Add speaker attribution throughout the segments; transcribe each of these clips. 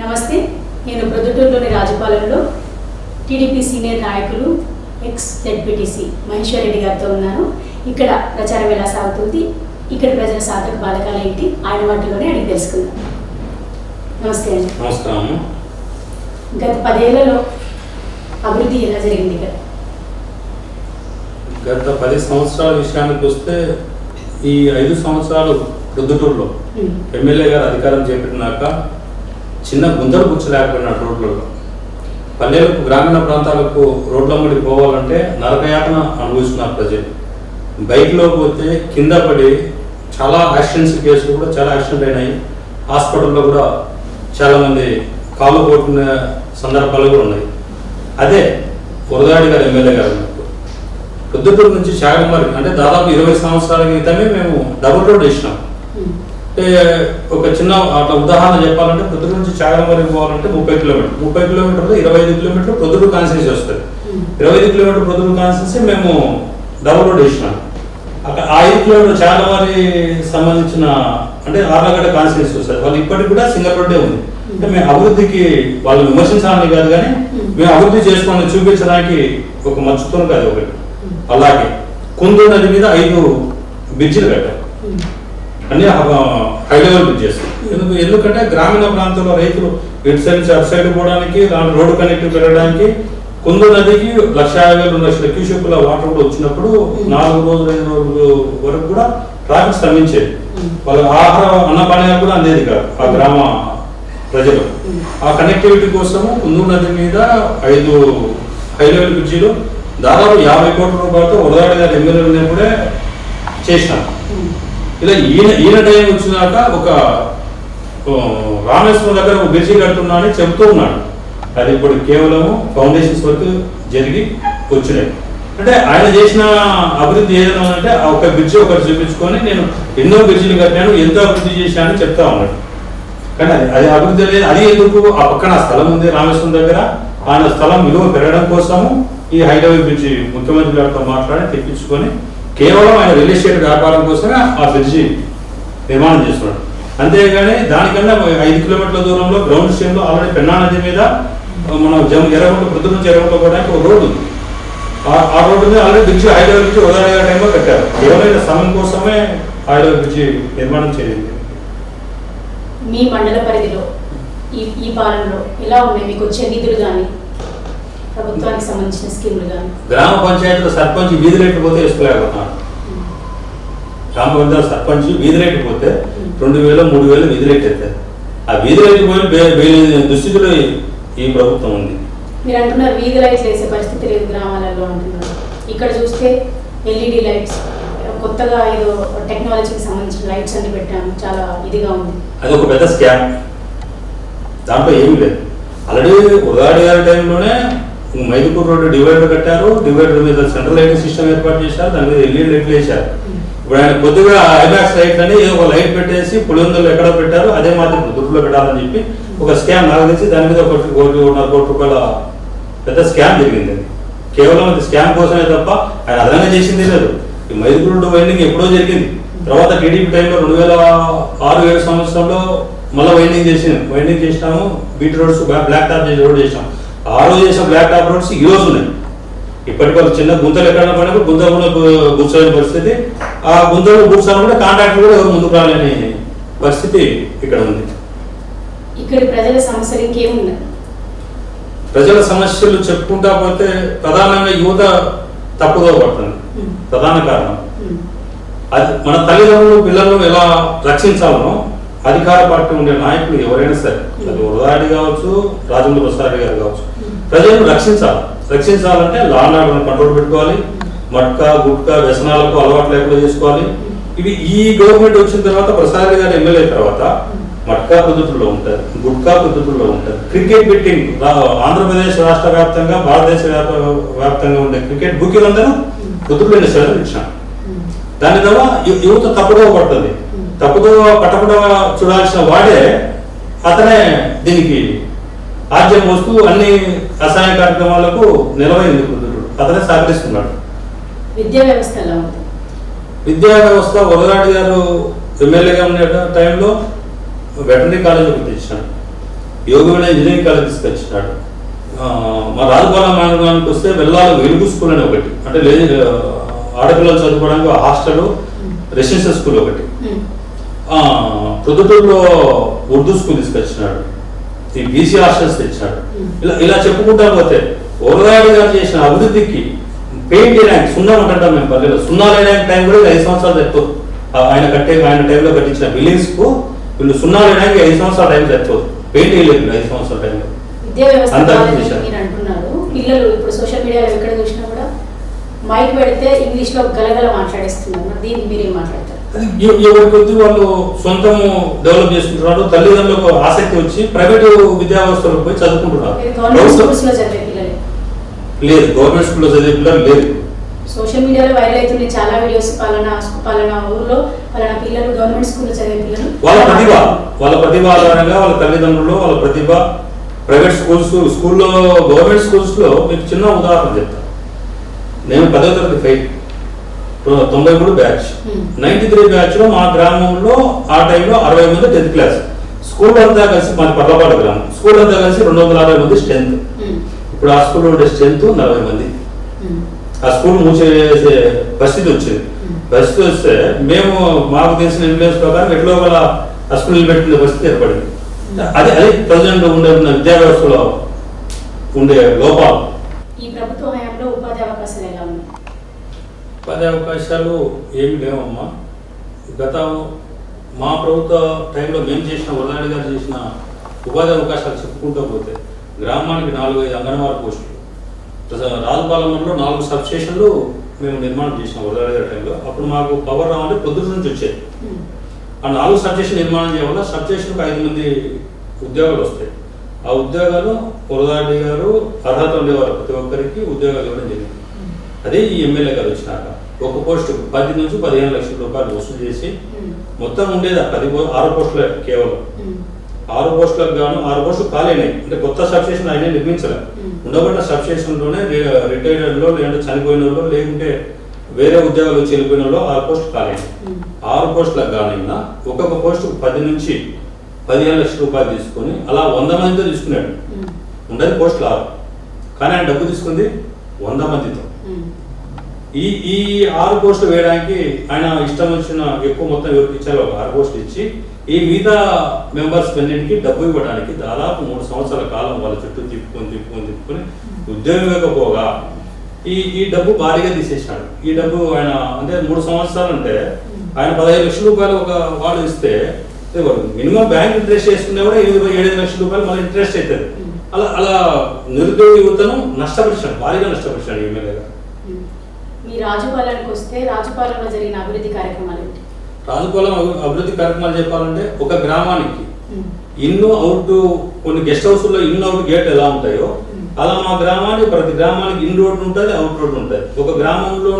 Speaker 1: నమస్తే నేను ప్రొద్దుటూరులోని రాజపాలెంలో టీడీపీ సీనియర్ నాయకులు ఎక్స్ జెడ్పీటీసీ మహేశ్వర్ రెడ్డి గారితో ఉన్నాను. ఇక్కడ ప్రచారం ఎలా సాగుతుంది? ఇక్కడ ప్రజల సాధక బాలకాలు ఏంటి? ఆయన వాటిలోనే అడిగి తెలుసుకుందాం. నమస్తే అండి.
Speaker 2: నమస్కారం
Speaker 1: గత పదేళ్ళలో అభివృద్ధి ఎలా జరిగింది ఇక్కడ?
Speaker 2: గత పది సంవత్సరాల విషయానికి వస్తే ఈ ఐదు సంవత్సరాలు ప్రొద్దుటూరులో ఎమ్మెల్యే గారు అధికారం చేపట్టినాక చిన్న గుంతలు కూర్చోలేకపోయినాడు రోడ్లలో. పల్లెలకు గ్రామీణ ప్రాంతాలకు రోడ్ల ముడి పోవాలంటే నరకయాతన అనుభవిస్తున్నారు ప్రజలు. బైక్లో పోతే కింద పడి చాలా యాక్సిడెంట్స్ కేసులు కూడా చాలా యాక్సిడెంట్ అయినాయి. హాస్పిటల్లో కూడా చాలామంది కాలు కొట్టిన సందర్భాలు కూడా ఉన్నాయి. అదే వరదాడి గారు ఎమ్మెల్యే గారు ఉన్నప్పుడు. పొద్దుటూరు నుంచి చాగమారి అంటే దాదాపు ఇరవై సంవత్సరాల క్రితమే మేము డబుల్ రోడ్ ఇచ్చినాం ఒక చిన్న అట్లా ఉదాహరణ చెప్పాలంటే ప్రొద్దుటూరు నుంచి చాగమారికి పోవాలంటే ముప్పై కిలోమీటర్. ముప్పై కిలోమీటర్లు ఇరవై ఐదు కిలోమీటర్లు ప్రొద్దుటూరు కాన్స్టిట్యూన్సీ వస్తుంది. ఇరవై ఐదు కిలోమీటర్ ప్రొద్దుటూరు కాన్స్టిట్యూన్సీ మేము డబుల్ రోడ్ వేసినాం అక్కడ ఆ ఐదు కిలోమీటర్ చాగమారి సంబంధించిన అంటే ఆర్లగడ్డ కాన్స్టిట్యూన్సీ వస్తుంది. వాళ్ళు ఇప్పటికి కూడా సింగల్ రోడ్డే ఉంది. అంటే మేము అభివృద్ధికి వాళ్ళు విమర్శించాలని కాదు కానీ మేము అభివృద్ధి చేసుకొని చూపించడానికి ఒక మచ్చుతో కాదు ఒకటి. అలాగే కుందు నది మీద ఐదు బ్రిడ్జిలు కట్టాం
Speaker 1: ఉమ్,
Speaker 2: అన్ని హై లెవెల్ బ్రిడ్జెస్ ఎందుకు? ఎందుకంటే గ్రామీణ ప్రాంతంలో రైతులు ఇటు సైడ్ నుంచి అటు సైడ్ పోవడానికి రా- రోడ్డు కనెక్టివ్ పెరగడానికి కుందు నదికి లక్ష యాభై రెండు లక్షల క్యూసెక్కుల వాటర్ కూడా వచ్చినప్పుడు నాలుగు రోజులు ఐదు రోజులు వరకు కూడా ట్రాఫిక్ స్తంభించేది. వాళ్ళ ఆహార అన్నపానీయాలు కూడా అందేది కాదు ఆ గ్రామ ప్రజలు. ఆ కనెక్టివిటీ కోసము కుందు నది మీద ఐదు హై లెవెల్ బ్రిడ్జిలు దాదాపు యాభై కోట్ల రూపాయలతో వరదాడి గారి ఎమ్మెల్యే ఉన్నప్పుడే చేసినాం
Speaker 1: ఉమ్,
Speaker 2: ఇలా ఈయన ఈయన టైం వచ్చినాక ఒక రామేశ్వరం దగ్గర ఒక బ్రిడ్జి కడుతున్నా అని చెప్తూ ఉన్నాడు. అది ఇప్పుడు కేవలము ఫౌండేషన్స్ వర్క్ జరిగి వచ్చినాయి. అంటే ఆయన చేసిన అభివృద్ధి ఏదైనా అంటే ఒక బ్రిడ్జి ఒకటి చూపించుకొని నేను ఎన్నో బ్రిడ్జిలు కట్టాను ఎంతో అభివృద్ధి చేశాను చెప్తా ఉన్నాడు. కానీ అది అది అభివృద్ధి లేదు. అది ఎందుకు? ఆ పక్కన స్థలం ఉంది రామేశ్వరం దగ్గర. ఆయన స్థలం విలువ పెరగడం కోసము ఈ హైదరాబాద్ బ్రిడ్జి ముఖ్యమంత్రి గారితో మాట్లాడి తెప్పించుకొని కేవలం ఆయన రియల్ ఎస్టేట్ వ్యాపారం కోసమే ఆ బ్రిడ్జి నిర్మాణం చేస్తున్నాడు. అంతేగాని దానికన్నా ఐదు కిలోమీటర్ల దూరంలో గ్రౌండ్ స్టేమ్లో ఆల్రెడీ పెన్నా నది మీద మనం జమ్ ఎర్రగుంట పృథు నుంచి ఎర్రగుంట పోవడానికి ఒక రోడ్డు ఉంది. ఆ- రోడ్డు మీద ఆల్రెడీ బ్రిడ్జ్ హైదరాబాద్ బ్రిడ్జి ఉదయ టైంలో కట్టారు. కేవలం సమయం కోసమే హైదరాబాద్ బ్రిడ్జి నిర్మాణం చేయండి
Speaker 1: మీ మండల పరిధిలో ఈ ఈ పాలనలో ఎలా ఉన్నాయి? మీకు వచ్చే నిధులు కానీ ప్రభుత్వానికి సంబంధించిన స్కీములు కానీ
Speaker 2: గ్రామ పంచాయతీలో సర్పంచ్ వీధి రేట్లు పోతే వేసుకోలేకపోతున్నాడు గ్రామ పంచాయతీ సర్పంచ్ వీధి రేట్లు పోతే రెండు వేలు మూడు వేలు వీధి రేట్ అవుతుంది ఆ వీధి రేట్లు పోయి దుస్థితిలో ఈ- ప్రభుత్వం ఉంది.
Speaker 1: మీరు అంటున్నారు వీధి లైట్స్ వేసే పరిస్థితి లేదు గ్రామాలలో అంటున్నారు. ఇక్కడ చూస్తే ఎల్ఈడి లైట్స్ కొత్తగా ఏదో టెక్నాలజీకి సంబంధించిన లైట్స్ అన్ని పెట్టాము. చాలా ఇదిగా ఉంది.
Speaker 2: అది ఒక పెద్ద స్కామ్. దాంట్లో ఏమీ లేదు. ఆల్రెడీ గారి టైంలోనే మైదుపూర్ రోడ్డు డివైడర్ కట్టారు. డివైడర్ మీద సెంట్రల్ లైటింగ్ సిస్టమ్ ఏర్పాటు చేశారు. దాని మీద ఎల్ఈడి లైట్లు వేశారు. ఇప్పుడు ఆయన కొద్దిగా ఐమాక్స్ లైట్ అని ఏదో ఒక లైట్ పెట్టేసి పులివెందులు ఎక్కడ పెట్టారు. అదే మాత్రం దుర్గులో పెట్టాలని చెప్పి ఒక స్కామ్ నాకు తెలిసి దాని మీద ఒకటి కోటి కోటి రూపాయల పెద్ద స్కామ్ జరిగింది. కేవలం అది స్కామ్ కోసమే తప్ప ఆయన అదనంగా చేసింది లేదు. ఈ మైదుపూర్ రోడ్డు వైండింగ్ ఎప్పుడో జరిగింది. తర్వాత టీడీపీ టైంలో రెండు వేల ఆరు ఏడు సంవత్సరంలో మళ్ళీ వైండింగ్ చేసింది. వైండింగ్ చేసినాము. బీట్ రోడ్స్ బ్లాక్ టాప్ చేసి రోడ్ చేసినాము. ఆ రోజు చేసిన బ్లాక్ టాప్ రోడ్స్ ఈ రోజు ఉన్నాయి. ఇప్పటికి ఒక చిన్న గుంతలు ఎక్కడ పడినప్పుడు గుంత కూడా గుర్చోలేని పరిస్థితి. ఆ గుంతలు గుర్చాలని కూడా కాంట్రాక్టర్ కూడా ఎవరు ముందుకు రాలేని పరిస్థితి ఇక్కడ ఉంది.
Speaker 1: ఇక్కడ ప్రజల సమస్యలు
Speaker 2: ప్రజల సమస్యలు చెప్పుకుంటా పోతే ప్రధానంగా యువత తప్పుదో పడుతుంది. ప్రధాన కారణం. అది మన తల్లిదండ్రులు పిల్లలను ఎలా రక్షించాలనో అధికార పార్టీ ఉండే నాయకులు ఎవరైనా సరే. అది ఉరదాడి కావచ్చు రాజేంద్ర ప్రసాద్ గారు కావచ్చు. ప్రజలను రక్షించాలి. రక్షించాలంటే లా ఆర్డర్ కంట్రోల్ పెట్టుకోవాలి. మట్కా గుట్కా వ్యసనాలకు అలవాటు లేకుండా చేసుకోవాలి. ఇవి ఈ గవర్నమెంట్ వచ్చిన తర్వాత ప్రసాద్ గారు ఎమ్మెల్యే తర్వాత మట్కా పద్ధతుల్లో ఉంటారు గుట్కా పద్ధతుల్లో ఉంటారు. క్రికెట్ బెట్టింగ్ ఆంధ్రప్రదేశ్ రాష్ట్ర వ్యాప్తంగా భారతదేశ వ్యాప్తంగా ఉండే క్రికెట్ బుకీలందరూ కుదురులేని సెలవు ఇచ్చాను దాని ద్వారా యువత తప్పుదో పడుతుంది. తప్పుదో పట్టకుండా చూడాల్సిన వాడే అతనే దీనికి ఆద్యం వస్తూ అన్ని అసహాయ కార్యక్రమాలకు నిలవైంది కుదురుడు అతనే సహకరిస్తున్నాడు
Speaker 1: విద్యా వ్యవస్థ ఎలా ఉంది?
Speaker 2: విద్యా వ్యవస్థ వరదాడి గారు ఎమ్మెల్యేగా ఉండే టైంలో వెటర్నరీ కాలేజ్ తెచ్చాను యోగమైన ఇంజనీరింగ్ కాలేజ్ తీసుకొచ్చినాడు మా రాజపాలెం మండలానికి వస్తే వెళ్ళాలి వెలుగు స్కూల్ అని ఒకటి. అంటే లే ఆడపిల్లలు చదువుకోవడానికి హాస్టల్ రెసిడెన్షియల్ స్కూల్ ఒకటి. ప్రొద్దుటూరులో ఉర్దూ స్కూల్ తీసుకొచ్చినాడు. ఈ బీసీ హాస్టల్స్ తెచ్చినాడు
Speaker 1: Hmm.
Speaker 2: ఇలా ఇలా చెప్పుకుంటా పోతే ఓరగాడి గారు చేసిన అభివృద్ధికి పెయింట్ వేయడానికి సున్నం అంటాం మేము పల్లెలో. సున్నా వేయడానికి టైం కూడా ఐదు సంవత్సరాలు సరిపోదు. ఆయన కట్టే ఆయన టైంలో కట్టించిన బిల్డింగ్స్కు వీళ్ళు సున్నా వేయడానికి ఐదు సంవత్సరాల టైం సరిపోదు. పెయింట్ వేయలేదు ఐదు సంవత్సరాల టైంలో అంతా
Speaker 1: అంటున్నారు. పిల్లలు ఇప్పుడు సోషల్ మీడియాలో ఎక్కడ చూసినా కూడా మైక్ పెడితే ఇంగ్లీష్లో గలగల మాట్లాడేస్తున్నారు. దీనికి మీరేం మాట్లాడతారు?
Speaker 2: ఎవరి కొద్ది వాళ్ళు సొంతము డెవలప్ చేసుకుంటున్నారు తల్లిదండ్రులకు ఆసక్తి వచ్చి ప్రైవేట్ విద్యా వ్యవస్థలకు పోయి చదువుకుంటున్నారు.
Speaker 1: ఇది గవర్నమెంట్
Speaker 2: ప్రభుత్వ-
Speaker 1: స్కూల్స్లో చదివే పిల్లలే?
Speaker 2: లేదు గవర్నమెంట్ స్కూల్లో చదివే పిల్లలు లేదు
Speaker 1: సోషల్ మీడియాలో వైరల్ అవుతున్నాయి చాలా వీడియోస్ పలానా పలానా ఊర్లో పలానా పిల్లలు గవర్నమెంట్ స్కూల్లో చదివే పిల్లలు.
Speaker 2: వాళ్ళ ప్రతిభ వాళ్ళ ప్రతిభ ఆధారంగా వాళ్ళ తల్లిదండ్రులు వాళ్ళ ప్రతిభ. ప్రైవేట్ స్కూల్స్ స్కూల్లో గవర్నమెంట్ స్కూల్స్లో మీకు చిన్న ఉదాహరణ చెప్తాను నేను పదో తరగతి ఫెయిల్ తొంభై మూడు బ్యాచ్. నైన్టీ త్రీ బ్యాచ్లో మా గ్రామంలో ఆ టైంలో అరవై మంది టెన్త్ క్లాస్. స్కూల్ అంతా కలిసి మాది పర్లపాడు గ్రామం. స్కూల్ అంతా కలిసి రెండు వందల అరవై మంది స్ట్రెంత్ ఇప్పుడు ఆ స్కూల్లో ఉండే స్ట్రెంత్ నలభై మంది. ఆ స్కూల్ మూసేసే పరిస్థితి వచ్చింది. పరిస్థితి వస్తే మేము మాకు తెలిసిన ఇన్ఫ్లుయెన్స్ ప్రకారం ఎట్లో గల ఆ స్కూల్ పెట్టిన పరిస్థితి ఏర్పడింది. అది అది ప్రజెంట్ ఉండే ఉన్న విద్యా వ్యవస్థలో ఉండే లోపాలు
Speaker 1: ఈ ప్రభుత్వ హయాంలో ఉపాధి అవకాశాలు ఎలా ఉన్నాయి
Speaker 2: ఉపాధి అవకాశాలు ఏమి లేవమ్మా. గత మా ప్రభుత్వ టైంలో మేము చేసిన వరదాడి గారు చేసిన ఉపాధి అవకాశాలు చెప్పుకుంటూ పోతే గ్రామానికి నాలుగు ఐదు అంగన్వాడీ పోస్టులు ప్రజ- రాజుపాలెంలో నాలుగు సబ్ స్టేషన్లు మేము నిర్మాణం చేసిన వరదాడి గారి టైంలో. అప్పుడు మాకు పవర్ రావాలంటే పొద్దుట నుంచి వచ్చేది. ఆ నాలుగు సబ్ స్టేషన్ నిర్మాణం చేయవల్ల వల్ల సబ్ స్టేషన్కి ఐదు మంది ఉద్యోగాలు వస్తాయి. ఆ ఉద్యోగాలు వరదాడి గారు అర్హత ఉండేవారు ప్రతి ఒక్కరికి ఉద్యోగాలు ఇవ్వడం జరిగింది. అదే ఈ ఎమ్మెల్యే గారు వచ్చినాక. ఒక పోస్ట్ పది నుంచి పదిహేను లక్షల రూపాయలు వసూలు చేసి మొత్తం ఉండేది పది పో- ఆరు పోస్టులే కేవలం. ఆరు పోస్టులకు గాను ఆరు పోస్టులు ఖాళీనాయి అంటే కొత్త సబ్స్టేషన్ ఆయన నిర్మించలే.
Speaker 1: Hmm.
Speaker 2: ఉండబడిన సబ్స్టేషన్లోనే రిటైర్డ్లో లేదంటే చనిపోయిన వాళ్ళు లేకుంటే వేరే ఉద్యోగాలు వచ్చి వెళ్ళిపోయిన వాళ్ళు ఆరు పోస్టులు ఖాళీ ఆరు పోస్టులకు గానైనా ఒక్కొక్క పోస్టుకు పది నుంచి పదిహేను లక్షల రూపాయలు తీసుకొని అలా వంద మందితో తీసుకున్నాడు. ఉండేది పోస్టులు ఆరు. కానీ ఆయన డబ్బు తీసుకుంది వంద మందితో. ఈ ఈ ఆరు పోస్టులు వేయడానికి ఆయన ఇష్టం వచ్చిన ఎక్కువ మొత్తం ఎవరికి ఇచ్చారో ఒక ఆరు పోస్టులు ఇచ్చి ఈ మిగతా మెంబర్స్ అన్నింటికి డబ్బు ఇవ్వడానికి దాదాపు మూడు సంవత్సరాల కాలం వాళ్ళ చుట్టూ తిప్పుకొని తిప్పుకొని తిప్పుకొని ఉద్యోగం ఇవ్వకపోగా ఈ ఈ డబ్బు భారీగా తీసేసినాడు ఈ డబ్బు ఆయన అంటే మూడు సంవత్సరాలు అంటే ఆయన పదహైదు లక్షల రూపాయలు ఒక వాళ్ళు ఇస్తే మినిమం బ్యాంక్ ఇంట్రెస్ట్ వేసుకున్నా కూడా ఎనిమిది ఏడు లక్షల రూపాయలు మళ్ళీ ఇంట్రెస్ట్ అవుతుంది. అలా అలా నిరుద్యోగ యువతను నష్టపరిచాడు భారీగా నష్టపరిచాడు
Speaker 1: ఎమ్మెల్యేగా రాజుపాలెంకి వస్తే రాజుపాలెంలో జరిగిన అభివృద్ధి కార్యక్రమాలు
Speaker 2: రాజుపాలెం అభి- అభివృద్ధి కార్యక్రమాలు చెప్పాలంటే ఒక గ్రామానికి ఇన్ అవుట్ కొన్ని గెస్ట్ హౌస్లో ఇన్ అవుట్ గేట్ ఎలా ఉంటాయో అలా మా గ్రామానికి ప్రతి గ్రామానికి ఇన్ రోడ్ ఉంటుంది అవుట్ రోడ్ ఉంటుంది. ఒక గ్రామంలో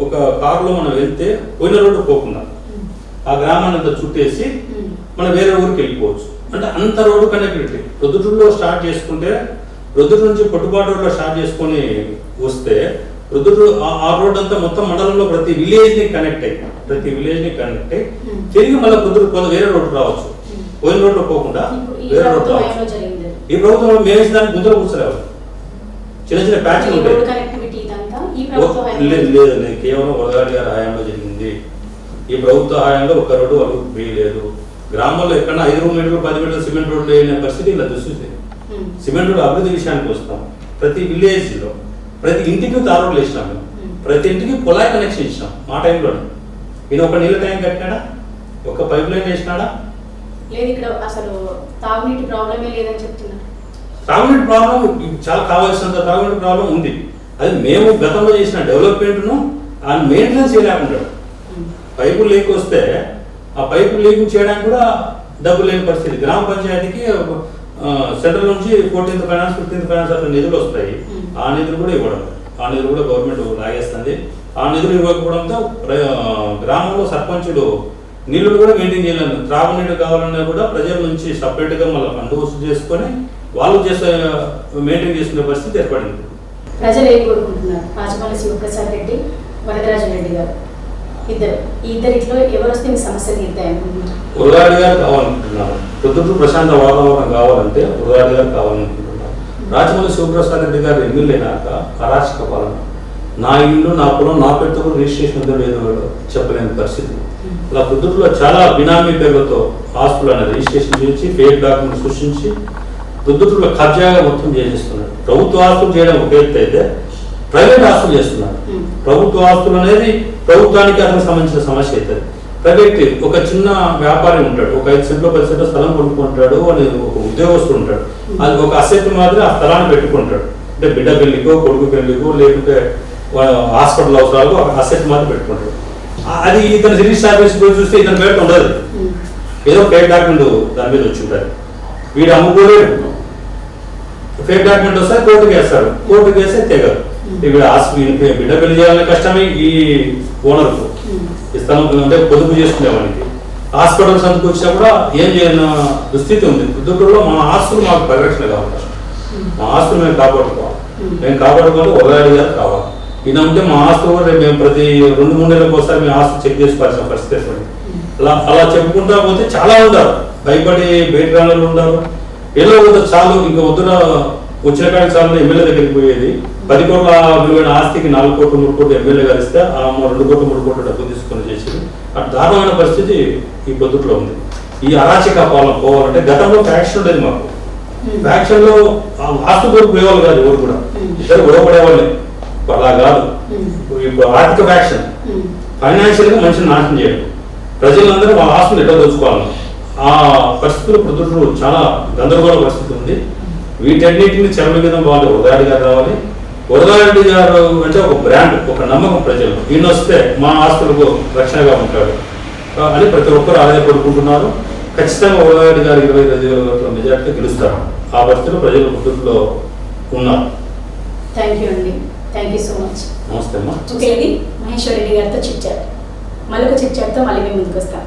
Speaker 2: ఒక కారులో మనం వెళ్తే పోయిన రోడ్డు పోకుండా ఆ గ్రామాన్ని అంతా చుట్టేసి మనం వేరే ఊరికి వెళ్ళిపోవచ్చు. అంటే అంత రోడ్డు కనెక్టివిటీ. ప్రొద్దుటూరులో స్టార్ట్ చేసుకుంటే ప్రొద్దుటూరు నుంచి పొట్టుబాటూరులో స్టార్ట్ చేసుకొని వస్తే ప్రొద్దుటూరు ఆ- రోడ్ అంతా మొత్తం మండలంలో ప్రతి విలేజ్ని కనెక్ట్ అయ్యి ప్రతి విలేజ్ని కనెక్ట్ అయ్యి
Speaker 1: Hmm.
Speaker 2: తిరిగి మళ్ళీ ప్రొద్దుటూరు పోతే వేరే రోడ్డు రావచ్చు.
Speaker 1: Hmm.
Speaker 2: పోయిన రోడ్లో పోకుండా వేరే రోడ్డు
Speaker 1: ప్రభుత్వ
Speaker 2: రావచ్చు. ఈ ప్రభుత్వం మేము దానికి గుంతలు కూర్చోలేవు చిన్న చిన్న ప్యాచ్లు ఉంటాయి.
Speaker 1: రోడ్డు
Speaker 2: లేదు లేదు. కేవలం వరదాడి గారి హయాంలో జరిగింది. ఈ ప్రభుత్వ హయాంలో ఒక్క రోడ్డు వాళ్ళు వేయలేదు గ్రామంలో ఎక్కడ ఐదు మీటర్లు పది మీటర్లు సిమెంట్ రోడ్లు వేయని పరిస్థితి ఇలా దుస్థితి
Speaker 1: ఉమ్,
Speaker 2: సిమెంట్ రోడ్ అభివృద్ధి విషయానికి వస్తాం. ప్రతి విలేజ్లో ప్రతి ఇంటికి తార్ రోడ్లు వేసినాం మేము. ప్రతి ఇంటికి కుళాయి కనెక్షన్ ఇచ్చినాం మా టైంలోనే. ఈయన ఒక నీళ్ళ ట్యాంక్ కట్టినాడా? ఒక పైప్ లైన్ వేసినాడా?
Speaker 1: లేదు ఇక్కడ అసలు తాగునీటి ప్రాబ్లమే లేదని చెప్తున్నారు
Speaker 2: తాగునీటి ప్రాబ్లం చాలా కావాల్సినంత తాగునీటి ప్రాబ్లం ఉంది. అది మేము గతంలో చేసిన డెవలప్మెంట్ను ఆ మెయింటెనెన్స్ చేయలేకుంటాడు పైపు లీక్ వస్తే ఆ పైపు లీక్ చేయడానికి కూడా డబ్బు లేని పరిస్థితి. గ్రామ పంచాయతీకి సెంట్రల్ నుంచి ఫోర్టీన్త్ ఫైనాన్స్ ఫిఫ్టీన్త్ ఫైనాన్స్ అట్లా నిధులు వస్తాయి. ఆ నిధులు కూడా ఇవ్వడం. ఆ నిధులు కూడా గవర్నమెంట్ లాగేస్తుంది. ఆ నిధులు ఇవ్వకపోవడంతో గ్రామంలో సర్పంచులు నీళ్ళు కూడా మెయింటైన్ చేయలేదు త్రాగునీరు కావాలన్నా కూడా ప్రజల నుంచి సపరేట్గా మళ్ళీ ఫండ్ వసూలు చేసుకొని వాళ్ళు చేసే మెయింటైన్ చేసుకునే పరిస్థితి ఏర్పడింది.
Speaker 1: ప్రజలు ఏం కోరుకుంటున్నారు? రాజమౌళి శివప్రసాద్ రెడ్డి వరదరాజు రెడ్డి గారు. ఇద్దరు. ఈ ఇద్దరిట్లో ఎవరు వస్తే మీ సమస్యలు
Speaker 2: ఉరగాడి గారు కావాలనుకుంటున్నాను ప్రొద్దుటూరు ప్రశాంత వాతావరణం కావాలంటే ఉరగాడి గారు కావాలనుకుంటున్నాను రాజమౌళి శివప్రసాద్ రెడ్డి గారు ఎమ్మెల్యేనాక అరాచక పాలన. నా ఇల్లు నా పొలం నా పెట్టుకు రిజిస్ట్రేషన్ ఉందో లేదో చెప్పలేని పరిస్థితి. ఇలా ప్రొద్దుటూరులో చాలా బినామీ పేర్లతో ఆస్తులు అనేది రిజిస్ట్రేషన్ చేసి ఫేక్ డాక్యుమెంట్ సృష్టించి ప్రొద్దుటూరులో కబ్జాగా మొత్తం చేసేస్తున్నాడు ప్రభుత్వ ఆస్తులు చేయడం ఒక అయితే ప్రైవేట్ ఆస్తులు చేస్తున్నాడు
Speaker 1: Hmm.
Speaker 2: ప్రభుత్వ ఆస్తులు అనేది ప్రభుత్వానికి అతనికి సంబంధించిన సమస్య అవుతుంది ప్రైవేట్ ఒక చిన్న వ్యాపారి ఉంటాడు. ఒక ఐదు సెంట్లో పది సెంట్లో స్థలం కొనుక్కుంటాడు అని ఒక ఉద్యోగస్తుడు ఉంటాడు. అది ఒక అసెట్ మాదిరి ఆ స్థలాన్ని పెట్టుకుంటాడు. అంటే బిడ్డ పెళ్ళికో కొడుకు పెళ్ళికో లేకుంటే హాస్పిటల్ అవసరాలు ఒక అసెట్ మాత్రం పెట్టుకుంటాడు. అది ఇతను రిజిస్టర్ ఆఫీస్ పోయి చూస్తే ఇతను పేరు ఉండదు. ఏదో ఫేక్ డాక్యుమెంట్ దాని మీద వచ్చి ఉంటారు వీడు అమ్ముకోలేడు. ఫేక్ డాక్యుమెంట్ వస్తే కోర్టుకి వేస్తాడు కోర్టుకి వేస్తే తెగదు. ఇక్కడ హాస్పిటల్ బిడ్డ పెళ్ళి చేయాలని కష్టమే ఈ ఓనర్కు
Speaker 1: ఉమ్.
Speaker 2: ఈ స్థలం అంటే పొదుపు చేసుకునేవానికి హాస్పిటల్ సందుకు వచ్చినా కూడా ఏం చేయని దుస్థితి ఉంది. పుత్తూరులో మా ఆస్తులు మాకు పరిరక్షణ కావాలి. మా ఆస్తులు మేము కాపాడుకోవాలి. మేము కాపాడుకోవాలి ఉగాది గారు కావాలి. ఈయన ఉంటే మా ఆస్తులు కూడా మేము ప్రతి రెండు మూడు నెలలకు ఒకసారి మేము ఆస్తులు చెక్ చేసుకోవాల్సిన పరిస్థితి ఏర్పడింది. అలా అలా చెప్పుకుంటా పోతే చాలా ఉంటారు భయపడి బయట రాళ్ళు ఉంటారు ఏదో చాలు ఇంకా వద్దున వచ్చిన కాడికి చాలు ఎమ్మెల్యే దగ్గరికి పోయేది. పది కోట్ల విలువైన ఆస్తికి నాలుగు కోట్లు మూడు కోట్లు ఎమ్మెల్యే గారు ఇస్తే ఆ రెండు కోట్లు మూడు కోట్లు డబ్బు తీసుకొని చేసి అటు దారుణమైన పరిస్థితి ఈ పొద్దుట్లో ఉంది. ఈ అరాచక పాలన పోవాలంటే గతంలో ఫ్యాక్షన్ ఉండేది మాకు. ఫ్యాక్షన్లో ఆ ఆస్తు కొరకు పోయేవాళ్ళు కాదు ఎవరు కూడా. ఇద్దరు గొడవపడేవాళ్ళే ఇప్పుడు అలా కాదు. ఆర్థిక ఫ్యాక్షన్. ఫైనాన్షియల్గా మనిషిని నాశనం చేయడం. ప్రజలందరూ వాళ్ళ ఆస్తులు ఎట్లా దోచుకోవాలి ఆ పరిస్థితులు ప్రొద్దుటూరు చాలా గందరగోళ పరిస్థితి ఉంది. వీటన్నిటిని మీద వాళ్ళు ఉదాడి గారు రావాలి. ఉదాడి గారు అంటే ఒక బ్రాండ్ ఒక నమ్మకం ప్రజలు. ఈయన వస్తే మా ఆస్తులకు రక్షణగా ఉంటాడు. అని ప్రతి ఒక్కరు ఆదాయపడుకుంటున్నారు ఖచ్చితంగా ఉదాడి గారు ఇరవై ఐదు వేల ఓట్ల మెజార్టీ గెలుస్తారు. ఆ పరిస్థితిలో ప్రజలు ప్రొద్దుటూరులో ఉన్నారు.
Speaker 1: థ్యాంక్ యూ అండి. థ్యాంక్ యూ సో మచ్
Speaker 2: నమస్తే అమ్మా.
Speaker 1: ఓకే ఇది మహేశ్వర్ రెడ్డి గారితో చిట్ చాట్ మళ్ళీ ఒక చిట్ చాట్తో మళ్ళీ మేము ముందుకు వస్తాం